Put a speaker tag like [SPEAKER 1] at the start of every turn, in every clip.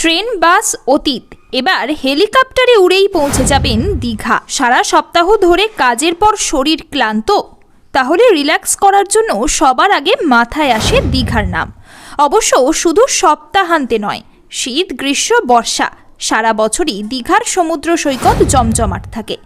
[SPEAKER 1] Train, বাস, অতীত। এবার হেলিকপ্টারে উড়েই পৌঁছে যাবেন দীঘা। সারা সপ্তাহ ধরে কাজের পর শরীর ক্লান্ত। তাহলে রিল্যাক্স করার জন্য সবার আগে মাথায় আসে দীঘার নাম। অবশ্য শুধু সপ্তাহান্তে নয়, শীত, গ্রীষ্ম, বর্ষা। সারা বছরই দীঘার সমুদ্র সৈকত জমজমাট থাকে।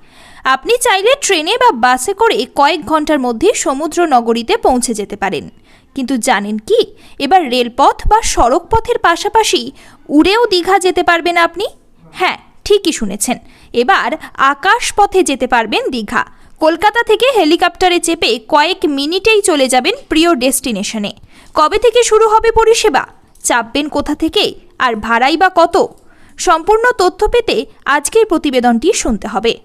[SPEAKER 1] আপনি চাইলে ট্রেনে বা বাসে করে কয়েক ঘণ্টার মধ্যে সমুদ্র নগরীতে পৌঁছে যেতে পারেন। কিন্তু জানেন কি? এবার রেলপথ বা সড়ক পথের পাশাপাশি উড়েও দীঘা যেতে পারবেন আপনি? হ্যাঁ ঠিকই শুনেছেন। এবার আকাশ পথে যেতে পারবেন দীঘা। কলকাতা থেকে হেলিকপ্টারে চেপে কয়েক মিনিটেই চলে যাবেন প্রিয় ডেস্টিনেশনে। কবে থেকে শুরু হবে পরিষেবা? চাপবেন কোথা থেকে? আর ভাড়াই বা কত? সম্পূর্ণ তথ্য পেতে আজকের প্রতিবেদনটি শুনতে হবে।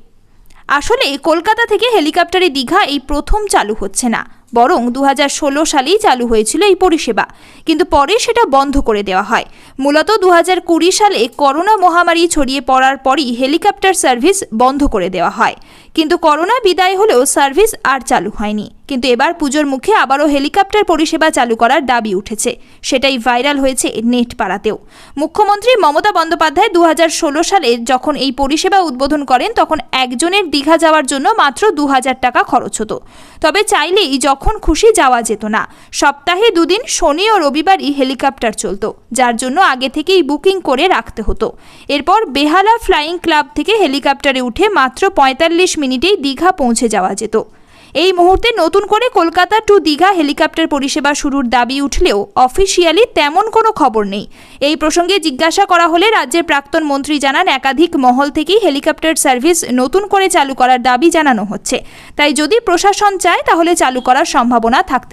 [SPEAKER 1] আসলে কলকাতা থেকে হেলিকপ্টারে দীঘা এই প্রথম চালু হচ্ছে না। বরং দু হাজার ষোলো সালেই চালু হয়েছিল এই পরিষেবা। কিন্তু পরে সেটা বন্ধ করে দেওয়া হয়। মূলত দু হাজার কুড়ি সালে করোনা মহামারী ছড়িয়ে পড়ার পরই হেলিকপ্টার সার্ভিস বন্ধ করে দেওয়া হয়। কিন্তু করোনা বিদায় হলেও সার্ভিস আর চালু হয়নি। কিন্তু এবার পুজোর মুখে আবারও হেলিকপ্টার পরিষেবা চালু করার দাবি উঠেছে। সেটাই ভাইরাল হয়েছে নেট পাড়াতেও। মুখ্যমন্ত্রী মমতা বন্দ্যোপাধ্যায় দু হাজার ষোলো সালে যখন এই পরিষেবা উদ্বোধন করেন, তখন একজনের দীঘা যাওয়ার জন্য মাত্র দু হাজার টাকা খরচ হতো। তবে চাইলেই যখন খুশি যাওয়া যেত না। সপ্তাহে দুদিন শনি ও রবিবারই হেলিকপ্টার চলত, যার জন্য আগে থেকেই বুকিং করে রাখতে হতো। এরপর বেহালা ফ্লাইং ক্লাব থেকে হেলিকপ্টারে উঠে মাত্র পঁয়তাল্লিশ মিনিটেই দীঘা পৌঁছে যাওয়া যেত। এই মুহূর্তে নতুন করে কলকাতা টু দীঘা হেলিকপ্টার পরিষেবা শুরুর দাবি উঠলেও অফিসিয়ালি তেমন কোনো খবর নেই। এই প্রসঙ্গে জিজ্ঞাসা করা হলে রাজ্যের প্রাক্তন মন্ত্রী জানান, একাধিক মহল থেকেই হেলিকপ্টার সার্ভিস নতুন করে চালু করার দাবি জানানো হচ্ছে। তাই যদি প্রশাসন চায়, তাহলে চালু করার সম্ভাবনা থাকতে